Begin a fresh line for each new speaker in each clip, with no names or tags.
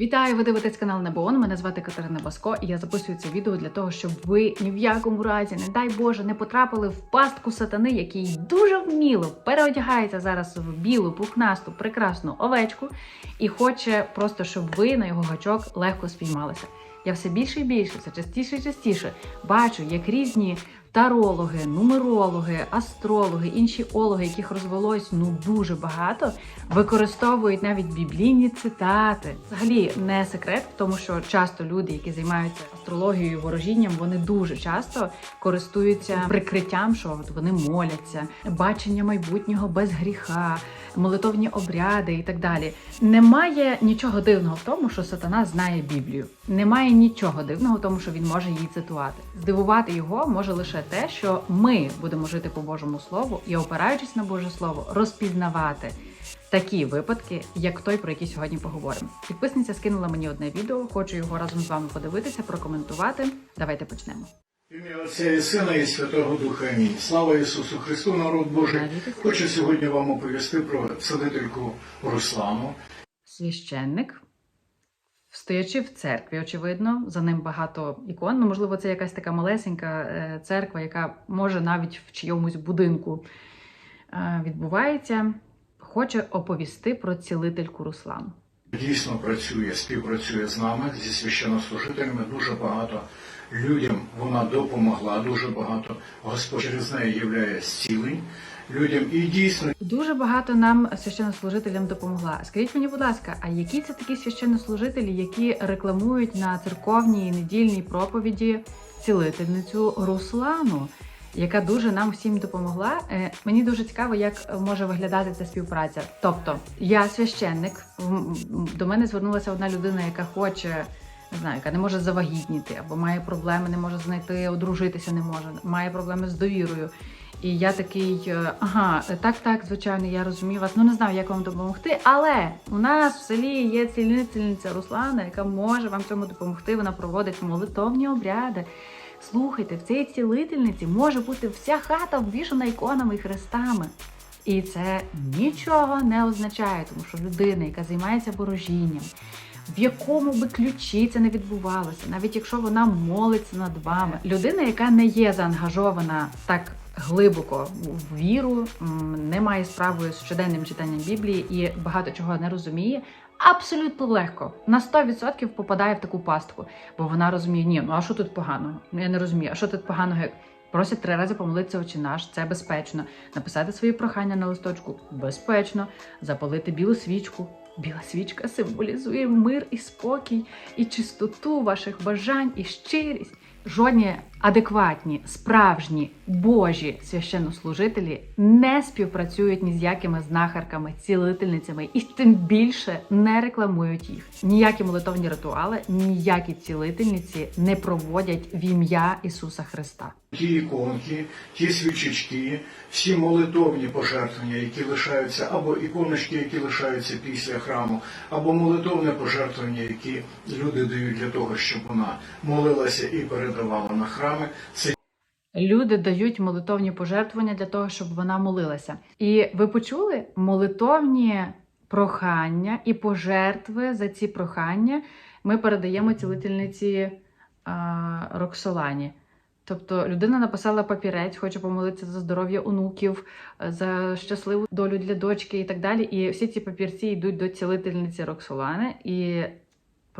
Вітаю! Ви дивитесь канал Небоон. Мене звати Катерина Баско, і я записую це відео для того, щоб ви ні в якому разі, не дай Боже, не потрапили в пастку сатани, який дуже вміло переодягається зараз в білу, пухнасту, прекрасну овечку, і хоче просто, щоб ви на його гачок легко спіймалися. Я все більше і більше, все частіше і частіше бачу, як різні тарологи, нумерологи, астрологи, інші ологи, яких розвелось ну дуже багато, використовують навіть біблійні цитати. Взагалі не секрет, в тому що часто люди, які займаються астрологією, ворожінням, вони дуже часто користуються прикриттям, що от вони моляться, бачення майбутнього без гріха, молитовні обряди і так далі. Немає нічого дивного в тому, що сатана знає Біблію. Немає нічого дивного в тому, що він може її цитувати. Здивувати його може лише те, що ми будемо жити по Божому Слову і, опираючись на Боже Слово, розпізнавати такі випадки, як той, про який сьогодні поговоримо. Підписниця скинула мені одне відео, хочу його разом з вами подивитися, прокоментувати. Давайте почнемо.
Ім'я Отця і Сина і Святого Духа Амінь. Слава Ісусу Христу, народ Божий. Хочу сьогодні вам оповісти про всадительку Руслану.
Священник, стоячи в церкві, очевидно, за ним багато ікон. Ну, можливо, це якась така малесенька е, церква, яка може навіть в чийомусь будинку е, відбувається. Хоче оповісти про цілительку Руслану.
Дійсно працює, співпрацює з нами, зі священнослужителями. Дуже багато людям вона допомогла, дуже багато. Господь через неї являє зцілень людям. І дійсно
Дуже багато нам священнослужителям допомогла. Скажіть мені, будь ласка, а які це такі священнослужителі, які рекламують на церковній і недільній проповіді цілительницю Руслану, яка дуже нам всім допомогла? Е, Мені дуже цікаво, як може виглядати ця співпраця. Тобто, я священник, до мене звернулася одна людина, яка хоче. Не знаю, яка не може завагітніти, або має проблеми, не може знайти, одружитися не може, має проблеми з довірою. І я такий, е, ага, так, так, звичайно, я розумію вас. Ну не знаю, як вам допомогти. Але у нас в селі є цілительниця Руслана, яка може вам цьому допомогти. Вона проводить молитовні обряди. Слухайте, в цій цілительниці може бути вся хата обвішана іконами і хрестами. І це нічого не означає, тому що людина, яка займається ворожінням, в якому би ключі це не відбувалося, навіть якщо вона молиться над вами, людина, яка не є заангажована так глибоко в віру, не має справи з щоденним читанням Біблії і багато чого не розуміє. Абсолютно легко на 100% попадає в таку пастку, бо вона розуміє, ні, ну а що тут поганого? Ну я не розумію, а що тут поганого? Просять три рази помолитися очі наш, це безпечно. Написати свої прохання на листочку безпечно, запалити білу свічку. Біла свічка символізує мир і спокій, і чистоту ваших бажань, і щирість. Жодні адекватні, справжні божі священнослужителі не співпрацюють ні з якими знахарками, цілительницями, і тим більше не рекламують їх. Ніякі молитовні ритуали, ніякі цілительниці не проводять в ім'я Ісуса Христа.
ті іконки, ті свічечки, всі молитовні пожертвування, які лишаються, або іконочки, які лишаються після храму, або молитовне пожертвування, які люди дають для того, щоб вона молилася і передавала на храми.
Люди дають молитовні пожертвування для того, щоб вона молилася. І ви почули молитовні прохання і пожертви за ці прохання ми передаємо цілительниці а, Роксолані. Тобто людина написала папірець, хоче помолитися за здоров'я онуків, за щасливу долю для дочки і так далі. І всі ці папірці йдуть до цілительниці Роксолани, і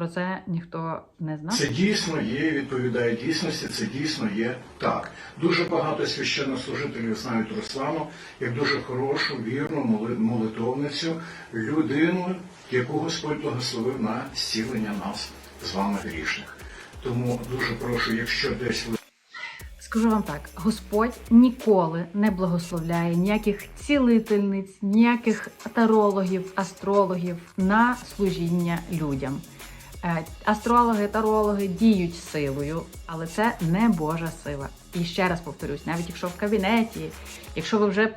про це ніхто не знав.
Це дійсно є, відповідає дійсності, це дійсно є так. Дуже багато священнослужителів знають Руслану як дуже хорошу, вірну моли- молитовницю, людину, яку Господь благословив на зцілення нас з вами грішних. Тому дуже прошу, якщо десь ви
Скажу вам так: Господь ніколи не благословляє ніяких цілительниць, ніяких тарологів, астрологів на служіння людям. Е, Астрологи, тарологи діють силою, але це не Божа сила. І ще раз повторюсь, навіть якщо в кабінеті, якщо ви вже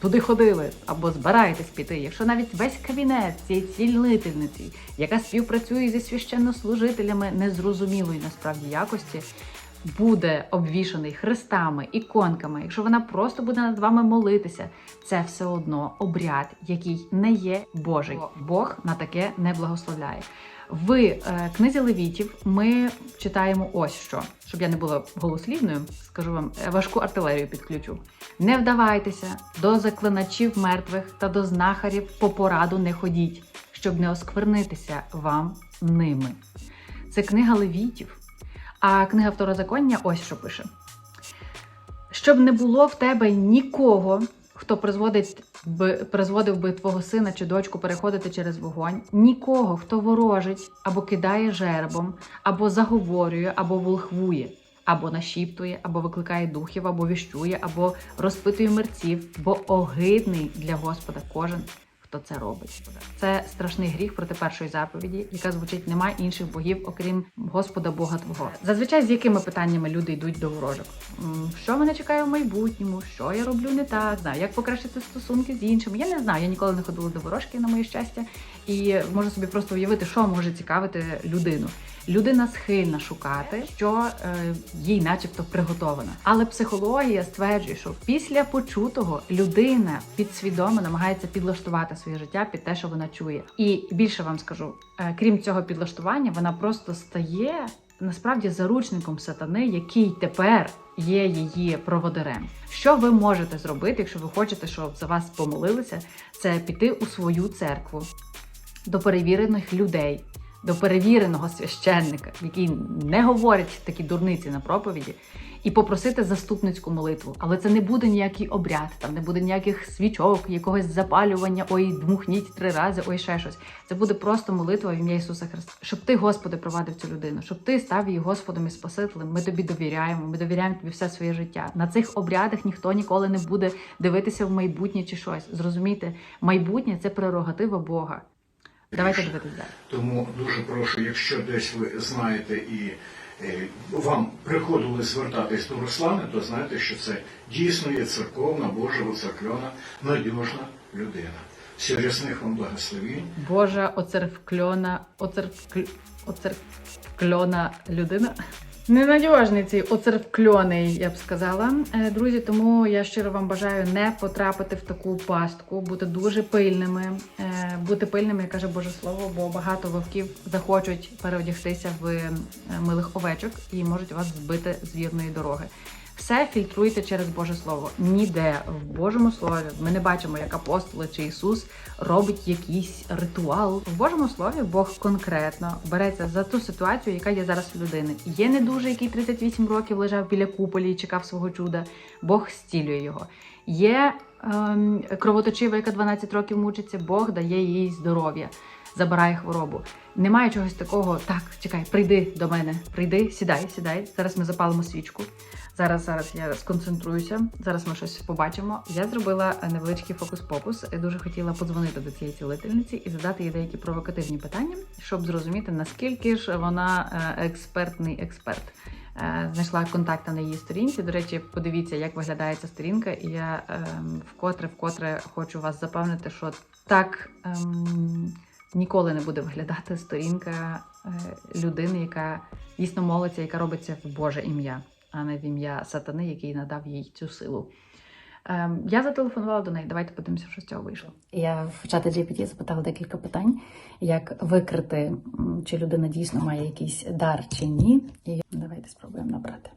туди ходили або збираєтесь піти, якщо навіть весь кабінет цієї цілительниці, яка співпрацює зі священнослужителями незрозумілої насправді якості, буде обвішаний хрестами, іконками, якщо вона просто буде над вами молитися, це все одно обряд, який не є Божий. Бог на таке не благословляє. В е, книзі Левітів ми читаємо ось що. Щоб я не була голослівною, скажу вам е, важку артилерію підключу. Не вдавайтеся до заклиначів мертвих та до знахарів по пораду не ходіть, щоб не осквернитися вам ними. Це книга Левітів. А книга Второзаконня ось що пише: щоб не було в тебе нікого, хто призводить би, призводив би твого сина чи дочку переходити через вогонь, нікого, хто ворожить або кидає жеребом, або заговорює, або волхвує, або нашіптує, або викликає духів, або віщує, або розпитує мерців, бо огидний для Господа кожен. Хто це робить? Це страшний гріх проти першої заповіді, яка звучить: немає інших богів, окрім Господа Бога Твого. Зазвичай з якими питаннями люди йдуть до ворожок? Що мене чекає в майбутньому? Що я роблю не так? Знаю, як покращити стосунки з іншими? Я не знаю. Я ніколи не ходила до ворожки на моє щастя, і можу собі просто уявити, що може цікавити людину. Людина схильна шукати, що е, їй, начебто, приготовано. Але психологія стверджує, що після почутого людина підсвідомо намагається підлаштувати своє життя під те, що вона чує. І більше вам скажу, е, крім цього підлаштування, вона просто стає насправді заручником сатани, який тепер є її проводирем. Що ви можете зробити, якщо ви хочете, щоб за вас помолилися, це піти у свою церкву до перевірених людей, до перевіреного священника, який не говорить такі дурниці на проповіді, і попросити заступницьку молитву. Але це не буде ніякий обряд, там не буде ніяких свічок, якогось запалювання, ой, дмухніть три рази, ой, ще щось. Це буде просто молитва в ім'я Ісуса Христа, щоб ти, Господи, провадив цю людину, щоб ти став її Господом і Спасителем. Ми тобі довіряємо, ми довіряємо тобі все своє життя. На цих обрядах ніхто ніколи не буде дивитися в майбутнє чи щось. Зрозумійте, майбутнє це прерогатива Бога. Давайте дивитися далі.
Тому дуже прошу, якщо десь ви знаєте і е, вам приходили звертатись до Руслани, то знайте, що це дійсно є церковна, Божа, церкльона, надіжна людина. Всі рясних вам благословінь.
Божа оцеркльона, оцеркльона людина. Ненадіжний цей оцервкльоний, я б сказала. Е, Друзі, тому я щиро вам бажаю не потрапити в таку пастку, бути дуже пильними, е, бути пильними, як каже Боже Слово, бо багато вовків захочуть переодягтися в е, милих овечок і можуть вас збити з вірної дороги. Все фільтруйте через Боже Слово. Ніде в Божому Слові ми не бачимо, як апостоли чи Ісус робить якийсь ритуал. В Божому Слові Бог конкретно береться за ту ситуацію, яка є зараз у людини. Є недужий, який 38 років лежав біля куполі і чекав свого чуда. Бог зцілює його. Є ем, кровоточива, яка 12 років мучиться, Бог дає їй здоров'я, забирає хворобу. Немає чогось такого. Так, чекай, прийди до мене, прийди, сідай, сідай. Зараз ми запалимо свічку. Зараз, зараз я сконцентруюся. Зараз ми щось побачимо. Я зробила невеличкий фокус-покус. Дуже хотіла подзвонити до цієї цілительниці і задати їй деякі провокативні питання, щоб зрозуміти, наскільки ж вона е, експертний експерт. Е, Знайшла контакти на її сторінці. До речі, подивіться, як виглядає ця сторінка, і я ем, вкотре, вкотре хочу вас запевнити, що так ем, ніколи не буде виглядати сторінка е, людини, яка дійсно молиться, яка робиться в Боже ім'я, а не в ім'я сатани, який надав їй цю силу. Ем, я зателефонувала до неї. Давайте подивимося, що з цього вийшло.
Я в чаті GPT запитала декілька питань, як викрити, чи людина дійсно має якийсь дар чи ні. І давайте спробуємо набрати.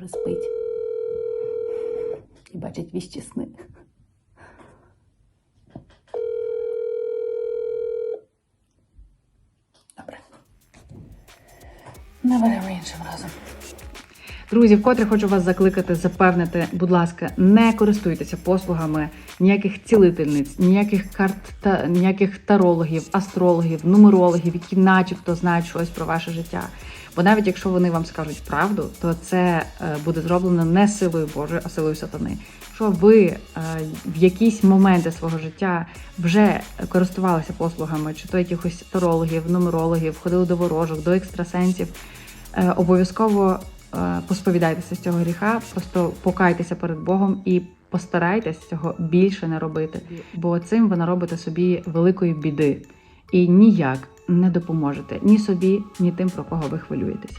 Може спить і бачить віщі сни. Добре. Наберемо іншим разом.
Друзі, вкотре хочу вас закликати, запевнити, будь ласка, не користуйтеся послугами ніяких цілительниць, ніяких карт та ніяких тарологів, астрологів, нумерологів, які начебто знають щось про ваше життя. Бо навіть якщо вони вам скажуть правду, то це е, буде зроблено не силою Божою, а силою сатани. Якщо ви е, в якісь моменти свого життя вже користувалися послугами, чи то якихось тарологів, нумерологів, ходили до ворожок, до екстрасенсів, е, обов'язково посповідайтеся з цього гріха, просто покайтеся перед Богом і постарайтесь цього більше не робити, бо цим ви наробите собі великої біди і ніяк не допоможете ні собі, ні тим, про кого ви хвилюєтесь.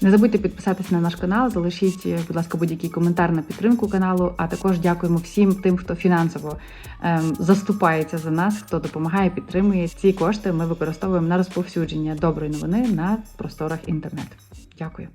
Не забудьте підписатись на наш канал, залишіть, будь ласка, будь-який коментар на підтримку каналу. А також дякуємо всім тим, хто фінансово ем, заступається за нас, хто допомагає, підтримує. Ці кошти ми використовуємо на розповсюдження доброї новини на просторах інтернету. Дякую.